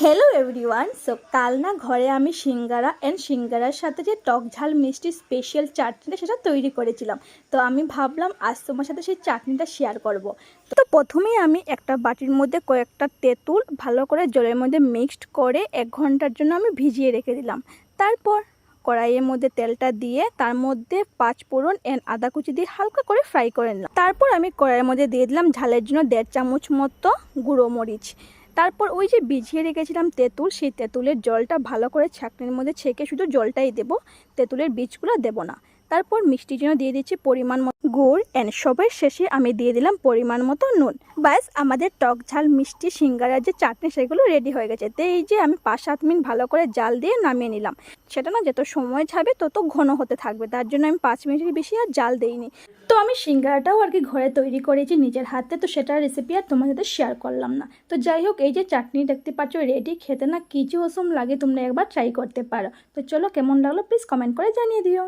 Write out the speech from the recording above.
Hello everyone so কাল না ঘরে আমি সিঙ্গারা অ্যান্ড সিঙ্গারার সাথে যে টক ঝাল মিষ্টি স্পেশাল চাটনিটা সেটা তৈরি করেছিলাম। তো আমি ভাবলাম আজ তোমার সাথে সেই চাটনিটা শেয়ার করব। তো প্রথমেই আমি একটা বাটির মধ্যে কয়েকটা তেঁতুল ভালো করে জলের মধ্যে মিক্সড করে এক ঘণ্টার জন্য আমি ভিজিয়ে রেখে দিলাম। তারপর কড়াইয়ের মধ্যে তেলটা দিয়ে তার মধ্যে পাঁচ ফোড়ন অ্যান্ড আদা কুচি দিয়ে হালকা করে ফ্রাই করে নিলাম। তারপর আমি কড়াইয়ের মধ্যে দিয়ে দিলাম ঝালের জন্য দেড় চামচ মতো গুঁড়ো মরিচ। তারপর ওই যে ভিজিয়ে রেখেছিলাম তেঁতুল, সেই তেঁতুলের জলটা ভালো করে ছাঁকনির মধ্যে ছেঁকে শুধু জলটাই দেব। তেঁতুলের বীজগুলো দেব না। তারপর মিষ্টির জন্য দিয়ে দিচ্ছি পরিমাণ মতো গুড়। অ্যান্ড সবের শেষে আমি দিয়ে দিলাম পরিমাণ মতো নুন। ব্যাস, আমাদের টক ঝাল, মিষ্টি সিঙ্গারার যে চাটনি, সেগুলো রেডি হয়ে গেছে। তো এই যে আমি পাঁচ সাত মিনিট ভালো করে জাল দিয়ে নামিয়ে নিলাম। সেটা না যত সময় যাবে, তত ঘন হতে থাকবে। তার জন্য আমি পাঁচ মিনিটের বেশি আর জাল দেইনি। তো আমি সিঙ্গারাটাও আর কি ঘরে তৈরি করেছি নিজের হাতে। তো সেটার রেসিপি আর তোমার সাথে শেয়ার করলাম না। তো যাই হোক, এই যে চাটনি দেখতে পাচ্ছ রেডি খেতে না কিছু ওসম লাগে, তোমরা একবার ট্রাই করতে পারো। তো চলো কেমন লাগল প্লিজ কমেন্ট করে জানিয়ে দিও।